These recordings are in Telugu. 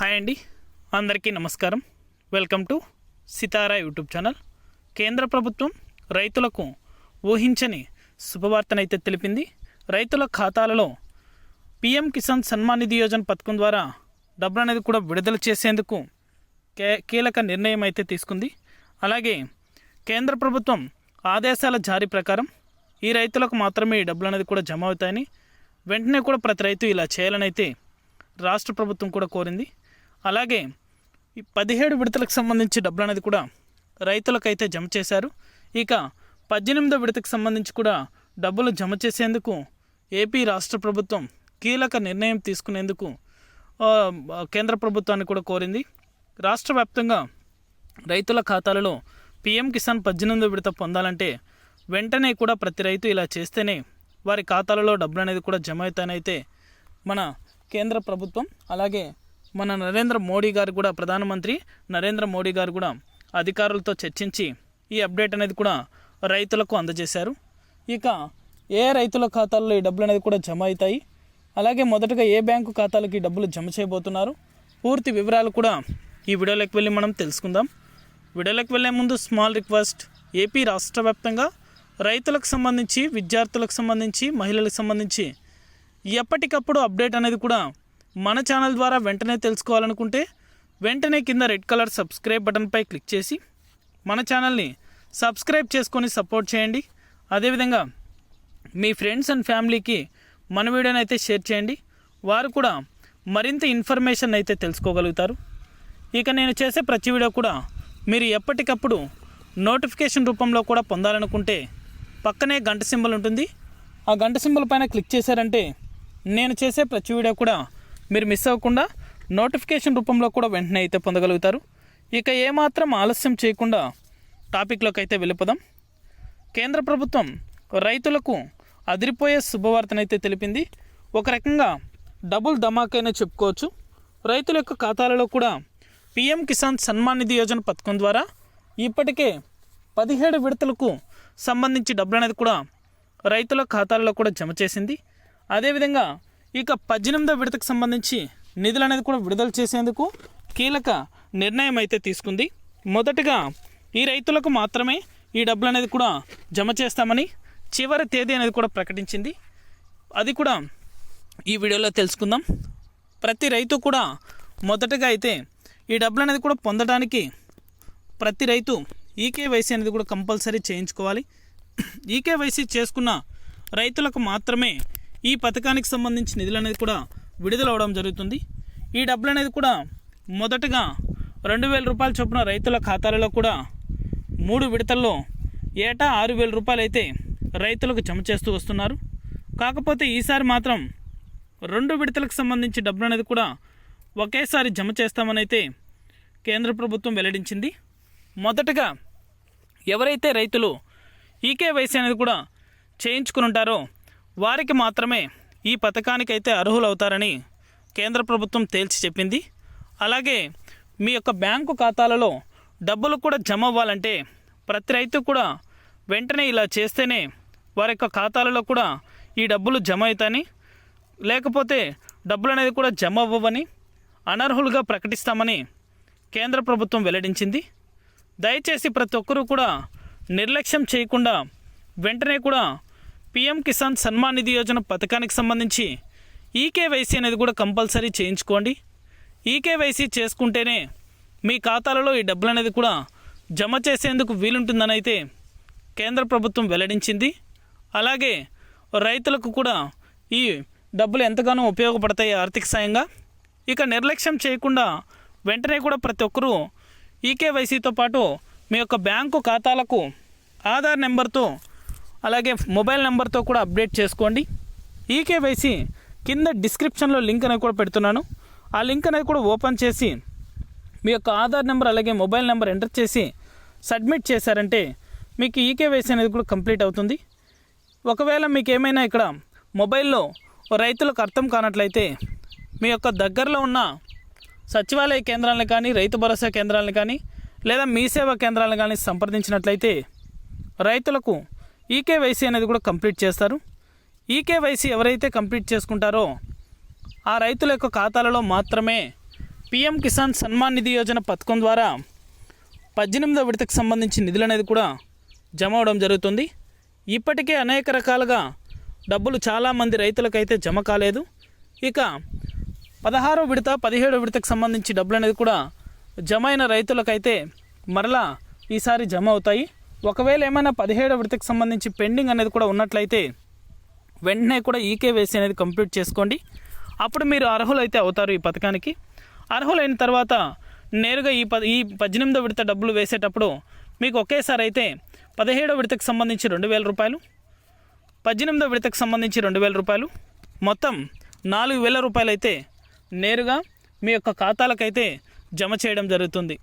హాయ్ అండి. అందరికీ నమస్కారం. Welcome to Sitara YouTube channel. కేంద్ర ప్రభుత్వం రైతులకు ఊహించని శుభవార్తనైతే తెలిపింది. రైతుల ఖాతాలలో పిఎం కిసాన్ సన్మాన్ నిధి యోజన పథకం ద్వారా డబ్బులు అనేది కూడా విడుదల చేసేందుకు కే కీలక నిర్ణయం అయితే తీసుకుంది. అలాగే కేంద్ర ప్రభుత్వం ఆదేశాల జారీ ప్రకారం ఈ రైతులకు మాత్రమే ఈ డబ్బులు అనేది కూడా జమ అవుతాయని వెంటనే కూడా ప్రతి రైతు ఇలా చేయాలని అయితే రాష్ట్ర ప్రభుత్వం కూడా కోరింది. అలాగే ఈ పదిహేడు విడతలకు సంబంధించి డబ్బులు అనేది కూడా రైతులకైతే జమ చేశారు. ఇక పద్దెనిమిదో విడతకు సంబంధించి కూడా డబ్బులు జమ చేసేందుకు ఏపీ రాష్ట్ర ప్రభుత్వం కీలక నిర్ణయం తీసుకునేందుకు కేంద్ర ప్రభుత్వాన్ని కూడా కోరింది. రాష్ట్ర వ్యాప్తంగా రైతుల ఖాతాలలో పీఎం కిసాన్ పద్దెనిమిదో విడత పొందాలంటే వెంటనే కూడా ప్రతి రైతు ఇలా చేస్తేనే వారి ఖాతాలలో డబ్బులు అనేది కూడా జమ అవుతానైతే మన కేంద్ర ప్రభుత్వం అలాగే మన నరేంద్ర మోడీ గారు కూడా ప్రధానమంత్రి నరేంద్ర మోడీ గారు కూడా అధికారులతో చర్చించి ఈ అప్డేట్ అనేది కూడా రైతులకు అందజేశారు. ఇక ఏ రైతుల ఖాతాల్లో ఈ డబ్బులు అనేది కూడా జమ అవుతాయి? అలాగే మొదటగా ఏ బ్యాంకు ఖాతాలకి ఈ డబ్బులు జమ చేయబోతున్నారు? పూర్తి వివరాలు కూడా ఈ వీడియోలోకి వెళ్ళి మనం తెలుసుకుందాం. వీడియోలోకి వెళ్ళే ముందు స్మాల్ రిక్వెస్ట్ ఏపీ రాష్ట్ర వ్యాప్తంగా రైతులకు సంబంధించి విద్యార్థులకు సంబంధించి మహిళలకు సంబంధించి ఎప్పటికప్పుడు అప్డేట్ అనేది కూడా మన ఛానల్ ద్వారా వెంటనే తెలుసుకోవాలనుకుంటే వెంటనే కింద రెడ్ కలర్ సబ్స్క్రైబ్ బటన్పై క్లిక్ చేసి మన ఛానల్ని సబ్స్క్రైబ్ చేసుకొని సపోర్ట్ చేయండి. అదేవిధంగా మీ ఫ్రెండ్స్ అండ్ ఫ్యామిలీకి మన వీడియోని అయితే షేర్ చేయండి. వారు కూడా మరింత ఇన్ఫర్మేషన్ అయితే తెలుసుకోగలుగుతారు. ఇక నేను చేసే ప్రతి వీడియో కూడా మీరు ఎప్పటికప్పుడు నోటిఫికేషన్ రూపంలో కూడా పొందాలనుకుంటే పక్కనే గంట సింబల్ ఉంటుంది. ఆ గంట సింబల్ పైన క్లిక్ చేశారంటే నేను చేసే ప్రతి వీడియో కూడా మీరు మిస్ అవ్వకుండా నోటిఫికేషన్ రూపంలో కూడా వెంటనే అయితే పొందగలుగుతారు. ఇక ఏమాత్రం ఆలస్యం చేయకుండా టాపిక్లోకి అయితే వెళ్ళిపోదాం. కేంద్ర ప్రభుత్వం రైతులకు అదిరిపోయే శుభవార్తనైతే తెలిపింది. ఒక రకంగా డబుల్ ధమాకైనా చెప్పుకోవచ్చు. రైతుల యొక్క ఖాతాలలో కూడా పిఎం కిసాన్ సన్మాన్ నిధి యోజన పథకం ద్వారా ఇప్పటికే పదిహేడు విడతలకు సంబంధించి డబ్బులు అనేది కూడా రైతుల ఖాతాలలో కూడా జమ చేసింది. అదేవిధంగా ఇక పద్దెనిమిదో విడతకు సంబంధించి నిధులు అనేది కూడా విడుదల చేసేందుకు కీలక నిర్ణయం అయితే తీసుకుంది. మొదటగా ఈ రైతులకు మాత్రమే ఈ డబ్బులు అనేది కూడా జమ చేస్తామని చివరి తేదీ అనేది కూడా ప్రకటించింది. అది కూడా ఈ వీడియోలో తెలుసుకుందాం. ప్రతి రైతు కూడా మొదటగా అయితే ఈ డబ్బులు అనేది కూడా పొందడానికి ప్రతి రైతు ఈకేవైసీ అనేది కూడా కంపల్సరీ చేయించుకోవాలి. ఈకేవైసీ చేసుకున్న రైతులకు మాత్రమే ఈ పథకానికి సంబంధించి నిధులు అనేది కూడా విడుదల అవడం జరుగుతుంది. ఈ డబ్బులు అనేది కూడా మొదటగా రెండు వేల రూపాయల చొప్పున రైతుల ఖాతాలలో కూడా మూడు విడతల్లో ఏటా ఆరు వేల రూపాయలు అయితే రైతులకు జమ చేస్తూ వస్తున్నారు. కాకపోతే ఈసారి మాత్రం రెండు విడతలకు సంబంధించి డబ్బులు అనేది కూడా ఒకేసారి జమ చేస్తామని అయితే కేంద్ర ప్రభుత్వం వెల్లడించింది. మొదటగా ఎవరైతే రైతులు ఈకేవైసీ అనేది కూడా చేయించుకుని ఉంటారో వారికి మాత్రమే ఈ పథకానికైతే అర్హులవుతారని కేంద్ర ప్రభుత్వం తేల్చి చెప్పింది. అలాగే మీ యొక్క బ్యాంకు ఖాతాలలో డబ్బులు కూడా జమ అవ్వాలంటే ప్రతి రైతు కూడా వెంటనే ఇలా చేస్తేనే వారి యొక్క ఖాతాలలో కూడా ఈ డబ్బులు జమ అవుతాయని లేకపోతే డబ్బులు అనేది కూడా జమ అవ్వవని అనర్హులుగా ప్రకటిస్తామని కేంద్ర ప్రభుత్వం వెల్లడించింది. దయచేసి ప్రతి ఒక్కరూ కూడా నిర్లక్ష్యం చేయకుండా వెంటనే కూడా పిఎం కిసాన్ సన్మాన్ నిధి యోజన పథకానికి సంబంధించి ఈకేవైసీ అనేది కూడా కంపల్సరీ చేయించుకోండి. ఈకేవైసీ చేసుకుంటేనే మీ ఖాతాలలో ఈ డబ్బులు అనేది కూడా జమ చేసేందుకు వీలుంటుందని అయితే కేంద్ర ప్రభుత్వం వెల్లడించింది. అలాగే రైతులకు కూడా ఈ డబ్బులు ఎంతగానో ఉపయోగపడతాయి ఆర్థిక సాయంగా. ఇక నిర్లక్ష్యం చేయకుండా వెంటనే కూడా ప్రతి ఒక్కరూ ఈకేవైసీతో పాటు మీ యొక్క బ్యాంకు ఖాతాలకు ఆధార్ నెంబర్తో అలాగే మొబైల్ నెంబర్తో కూడా అప్డేట్ చేసుకోండి. ఈకేవైసీ కింద డిస్క్రిప్షన్లో లింక్ అనేది కూడా పెడుతున్నాను. ఆ లింక్ అనేది కూడా ఓపెన్ చేసి మీ యొక్క ఆధార్ నెంబర్ అలాగే మొబైల్ నెంబర్ ఎంటర్ చేసి సబ్మిట్ చేశారంటే మీకు ఈకేవైసీ అనేది కూడా కంప్లీట్ అవుతుంది. ఒకవేళ మీకు ఏమైనా ఇక్కడ మొబైల్లో రైతులకు అర్థం కానట్లయితే మీ యొక్క దగ్గరలో ఉన్న సచివాలయ కేంద్రాలను కానీ రైతు భరోసా కేంద్రాలను కానీ లేదా మీ సేవా కేంద్రాలను కానీ సంప్రదించినట్లయితే రైతులకు ఈకేవైసీ అనేది కూడా కంప్లీట్ చేస్తారు. ఈకేవైసీ ఎవరైతే కంప్లీట్ చేసుకుంటారో ఆ రైతుల యొక్క ఖాతాలలో మాత్రమే పిఎం కిసాన్ సన్మాన్ నిధి యోజన పథకం ద్వారా పద్దెనిమిదో విడతకు సంబంధించి నిధులు అనేది కూడా జమ అవడం జరుగుతుంది. ఇప్పటికే అనేక రకాలుగా డబ్బులు చాలామంది రైతులకైతే జమ కాలేదు. ఇక పదహారో విడత పదిహేడో విడతకు సంబంధించి డబ్బులు అనేది కూడా జమ అయిన రైతులకైతే మరలా ఈసారి జమ అవుతాయి. ఒకవేళ ఏమైనా పదిహేడో విడతకు సంబంధించి పెండింగ్ అనేది కూడా ఉన్నట్లయితే వెంటనే కూడా ఈకేవేసి అనేది కంప్లీట్ చేసుకోండి. అప్పుడు మీరు అర్హులైతే అవుతారు ఈ పథకానికి. అర్హులైన తర్వాత నేరుగా ఈ ప ఈ పద్దెనిమిదో విడత డబ్బులు వేసేటప్పుడు మీకు ఒకేసారి అయితే పదిహేడో విడతకు సంబంధించి రెండు వేల రూపాయలు పద్దెనిమిదో విడతకు సంబంధించి రెండు వేల రూపాయలు మొత్తం నాలుగు వేల రూపాయలు అయితే నేరుగా మీ యొక్క ఖాతాలకైతే జమ చేయడం జరుగుతుంది.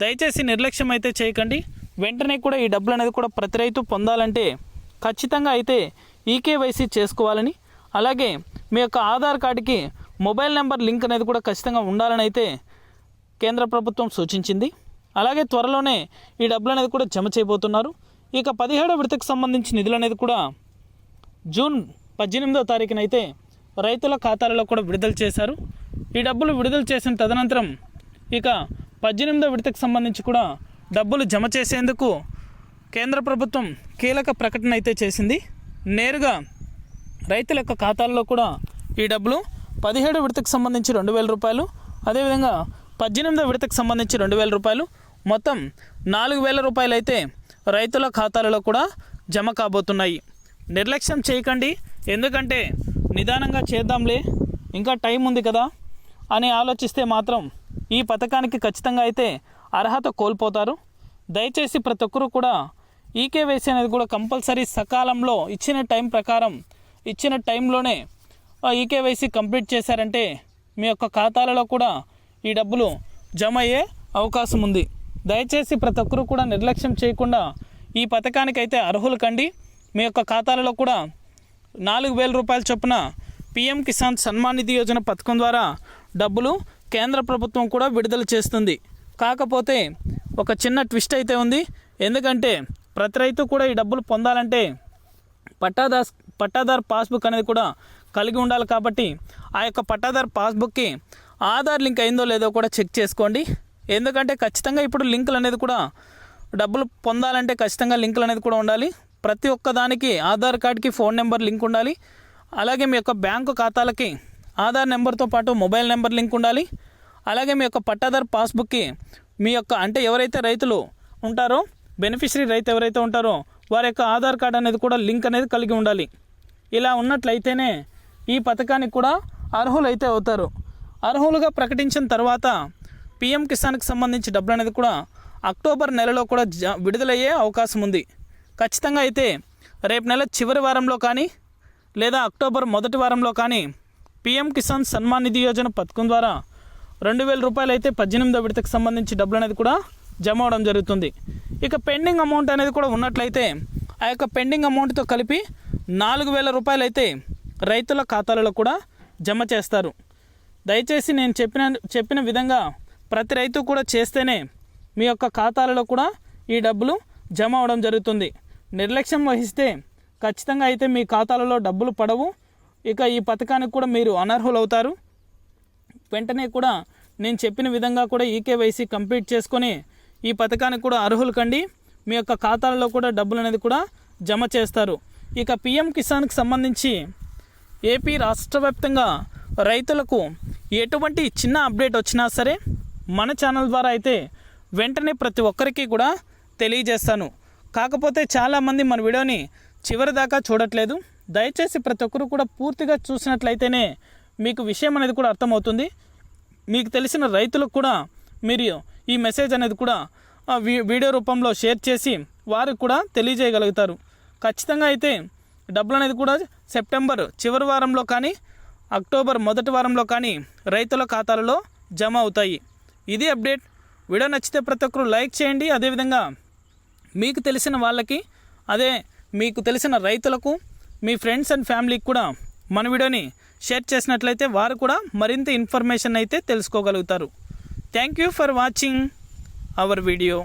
దయచేసి నిర్లక్ష్యం అయితే చేయకండి. వెంటనే కూడా ఈ డబ్బులు అనేది కూడా ప్రతి రైతు పొందాలంటే ఖచ్చితంగా అయితే ఈకేవైసీ చేసుకోవాలని అలాగే మీ యొక్క ఆధార్ కార్డుకి మొబైల్ నెంబర్ లింక్ అనేది కూడా ఖచ్చితంగా ఉండాలని అయితే కేంద్ర ప్రభుత్వం సూచించింది. అలాగే త్వరలోనే ఈ డబ్బులు అనేది కూడా జమ చేయబోతున్నారు. ఇక పదిహేడో విడతకు సంబంధించి నిధులు అనేది కూడా జూన్ పద్దెనిమిదో తారీఖున అయితే రైతుల ఖాతాలలో కూడా విడుదల చేశారు. ఈ డబ్బులు విడుదల చేసిన తదనంతరం ఇక పద్దెనిమిదో విడతకు సంబంధించి కూడా డబ్బులు జమ చేసేందుకు కేంద్ర ప్రభుత్వం కీలక ప్రకటన అయితే చేసింది. నేరుగా రైతుల యొక్క ఖాతాల్లో కూడా ఈ డబ్బులు పదిహేడు విడతకు సంబంధించి రెండు వేల రూపాయలు అదేవిధంగా పద్దెనిమిదో విడతకు సంబంధించి రెండు వేల రూపాయలు మొత్తం నాలుగు వేల రూపాయలు అయితే రైతుల ఖాతాలలో కూడా జమ కాబోతున్నాయి. నిర్లక్ష్యం చేయకండి ఎందుకంటే నిదానంగా చేద్దాంలే ఇంకా టైం ఉంది కదా అని ఆలోచిస్తే మాత్రం ఈ పథకానికి ఖచ్చితంగా అయితే అర్హత కోల్పోతారు. దయచేసి ప్రతి ఒక్కరూ కూడా ఈకేవైసీ అనేది కూడా కంపల్సరీ సకాలంలో ఇచ్చిన టైం ప్రకారం ఇచ్చిన టైంలోనే ఈకేవైసీ కంప్లీట్ చేశారంటే మీ యొక్క ఖాతాలలో కూడా ఈ డబ్బులు జమ అయ్యే అవకాశం ఉంది. దయచేసి ప్రతి ఒక్కరూ కూడా నిర్లక్ష్యం చేయకుండా ఈ పథకానికైతే అర్హులు కండి. మీ యొక్క ఖాతాలలో కూడా నాలుగు వేల రూపాయల చొప్పున పిఎం కిసాన్ సన్మాన్ నిధి యోజన పథకం ద్వారా డబ్బులు కేంద్ర ప్రభుత్వం కూడా విడుదల చేస్తుంది. కాకపోతే ఒక చిన్న ట్విస్ట్ అయితే ఉంది. ఎందుకంటే ప్రతి రైతు కూడా ఈ డబ్బులు పొందాలంటే పట్టాదార్ పట్టాదార్ పాస్బుక్ అనేది కూడా కలిగి ఉండాలి కాబట్టి ఆ యొక్క పట్టాదార్ పాస్బుక్కి ఆధార్ లింక్ అయిందో లేదో కూడా చెక్ చేసుకోండి. ఎందుకంటే ఖచ్చితంగా ఇప్పుడు లింకులు అనేది కూడా డబ్బులు పొందాలంటే ఖచ్చితంగా లింకులు అనేది కూడా ఉండాలి. ప్రతి ఒక్క దానికి ఆధార్ కార్డ్కి ఫోన్ నెంబర్ లింక్ ఉండాలి. అలాగే మీ యొక్క బ్యాంకు ఖాతాలకి ఆధార్ నెంబర్తో పాటు మొబైల్ నెంబర్ లింక్ ఉండాలి. అలాగే మీ యొక్క పట్టాదారు పాస్బుక్కి మీ యొక్క అంటే ఎవరైతే రైతులు ఉంటారో బెనిఫిషరీ రైతు ఎవరైతే ఉంటారో వారి యొక్క ఆధార్ కార్డ్ అనేది కూడా లింక్ అనేది కలిగి ఉండాలి. ఇలా ఉన్నట్లయితేనే ఈ పథకానికి కూడా అర్హులైతే అవుతారు. అర్హులుగా ప్రకటించిన తర్వాత పిఎం కిసాన్కి సంబంధించి డబ్బులు అనేది కూడా అక్టోబర్ నెలలో కూడా జ విడుదలయ్యే అవకాశం ఉంది. ఖచ్చితంగా అయితే రేపు నెల చివరి వారంలో కానీ లేదా అక్టోబర్ మొదటి వారంలో కానీ పిఎం కిసాన్ సన్మాన్ నిధి యోజన పథకం ద్వారా రెండు వేల రూపాయలు అయితే పద్దెనిమిదో విడతకు సంబంధించి డబ్బులు అనేది కూడా జమ అవడం జరుగుతుంది. ఇక పెండింగ్ అమౌంట్ అనేది కూడా ఉన్నట్లయితే ఆ యొక్క పెండింగ్ అమౌంట్తో కలిపి నాలుగు వేల రూపాయలు అయితే రైతుల ఖాతాలలో కూడా జమ చేస్తారు. దయచేసి నేను చెప్పిన చెప్పిన విధంగా ప్రతి రైతు కూడా చేస్తేనే మీ యొక్క ఖాతాలలో కూడా ఈ డబ్బులు జమ అవడం జరుగుతుంది. నిర్లక్ష్యం వహిస్తే ఖచ్చితంగా అయితే మీ ఖాతాలలో డబ్బులు పడవు. ఇక ఈ పథకానికి కూడా మీరు అనర్హులవుతారు. వెంటనే కూడా నేను చెప్పిన విధంగా కూడా ఈకేవైసీ కంప్లీట్ చేసుకొని ఈ పథకానికి కూడా అర్హులు కండి. మీ యొక్క ఖాతాలలో కూడా డబ్బులు అనేది కూడా జమ చేస్తారు. ఇక పిఎం కిసాన్కి సంబంధించి ఏపీ రాష్ట్ర వ్యాప్తంగా రైతులకు ఎటువంటి చిన్న అప్డేట్ వచ్చినా సరే మన ఛానల్ ద్వారా అయితే వెంటనే ప్రతి ఒక్కరికి కూడా తెలియజేస్తాను. కాకపోతే చాలామంది మన వీడియోని చివరి దాకా చూడట్లేదు. దయచేసి ప్రతి ఒక్కరు కూడా పూర్తిగా చూసినట్లయితేనే మీకు విషయం అనేది కూడా అర్థమవుతుంది. మీకు తెలిసిన రైతులకు కూడా మీరు ఈ మెసేజ్ అనేది కూడా వీ- వీడియో రూపంలో షేర్ చేసి వారికి కూడా తెలియజేయగలుగుతారు. ఖచ్చితంగా అయితే డబ్బులు అనేది కూడా సెప్టెంబర్ చివరి వారంలో కానీ అక్టోబర్ మొదటి వారంలో కానీ రైతుల ఖాతాలలో జమ అవుతాయి. ఇది అప్డేట్ వీడియో నచ్చితే ప్రతి ఒక్కరు లైక్ చేయండి. అదేవిధంగా మీకు తెలిసిన వాళ్ళకి అదే మీకు తెలిసిన రైతులకు మీ ఫ్రెండ్స్ అండ్ ఫ్యామిలీకి కూడా మన వీడియోని షేర్ చేసినట్లయితే వారు కూడా మరింత ఇన్ఫర్మేషన్ అయితే తెలుసుకోగలుగుతారు. Thank you for watching our video